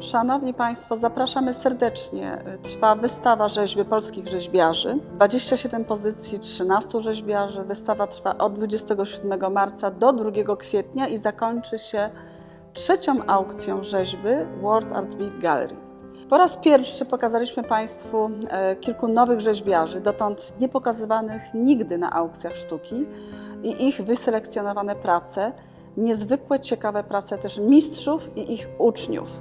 Szanowni Państwo, zapraszamy serdecznie. Trwa wystawa rzeźby polskich rzeźbiarzy. 27 pozycji, 13 rzeźbiarzy. Wystawa trwa od 27 marca do 2 kwietnia i zakończy się trzecią aukcją rzeźby World Art Big Gallery. Po raz pierwszy pokazaliśmy Państwu e, kilku nowych rzeźbiarzy, dotąd nie pokazywanych nigdy na aukcjach sztuki i ich wyselekcjonowane prace, niezwykłe, ciekawe prace też mistrzów i ich uczniów.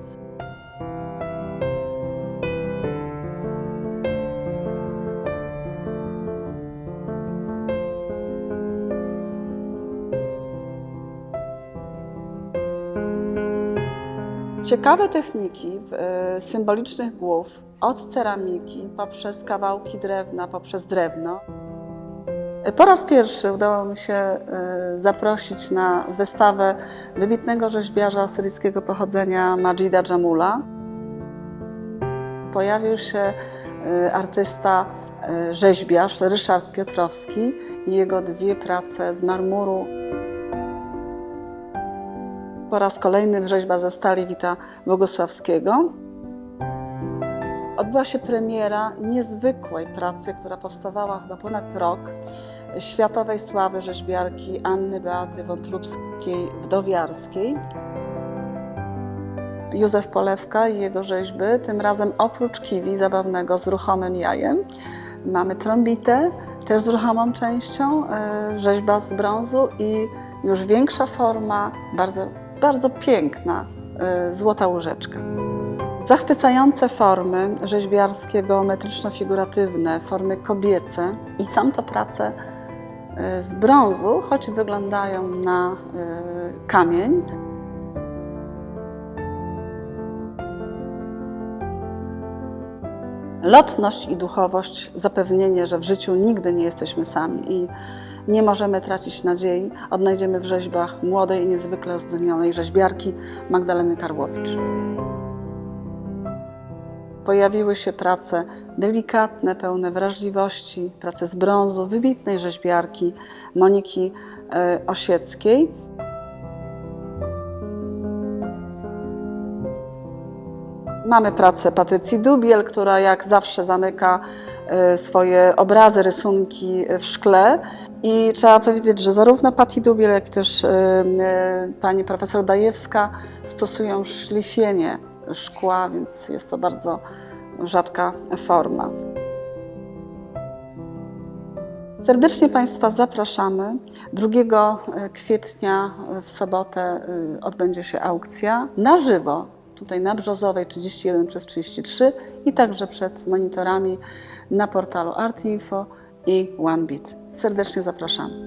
Ciekawe techniki e, symbolicznych głów, od ceramiki poprzez kawałki drewna, poprzez drewno. E, Po raz pierwszy udało mi się e, zaprosić na wystawę wybitnego rzeźbiarza asyryjskiego pochodzenia Majida Jamula. Pojawił się artysta, rzeźbiarz Ryszard Piotrowski i jego dwie prace z marmuru po raz kolejny rzeźba ze stali Wita Bogusławskiego. Odbyła się premiera niezwykłej pracy, która powstawała chyba ponad rok, światowej sławy rzeźbiarki Anny Beaty Wątróbskiej-Wdowiarskiej. Józef Polewka i jego rzeźby, tym razem oprócz kiwi zabawnego z ruchomym jajem, mamy trąbitę, też z ruchomą częścią, e, rzeźba z brązu i już większa forma, bardzo, bardzo piękna, e, złota łyżeczka. Zachwycające formy rzeźbiarskie, geometryczno-figuratywne, formy kobiece i są to prace e, z brązu, choć wyglądają na e, kamień. Lotność i duchowość, zapewnienie, że w życiu nigdy nie jesteśmy sami i nie możemy tracić nadziei, odnajdziemy w rzeźbach młodej i niezwykle uzdolnionej rzeźbiarki Magdaleny Karłowicz. Pojawiły się prace delikatne, pełne wrażliwości, prace z brązu wybitnej rzeźbiarki Moniki e, Osieckiej. Mamy pracę Patrycji Dubiel, która jak zawsze zamyka e, swoje obrazy, rysunki w szkle. I trzeba powiedzieć, że zarówno Patti Dubiel, jak też e, pani profesor Dajewska stosują szlifienie szkła, więc jest to bardzo rzadka forma. Serdecznie Państwa zapraszamy. 2 kwietnia w sobotę y, odbędzie się aukcja na żywo, tutaj na Brzozowej 31 przez 33 i także przed monitorami na portalu ArtInfo i OneBit. Serdecznie zapraszamy.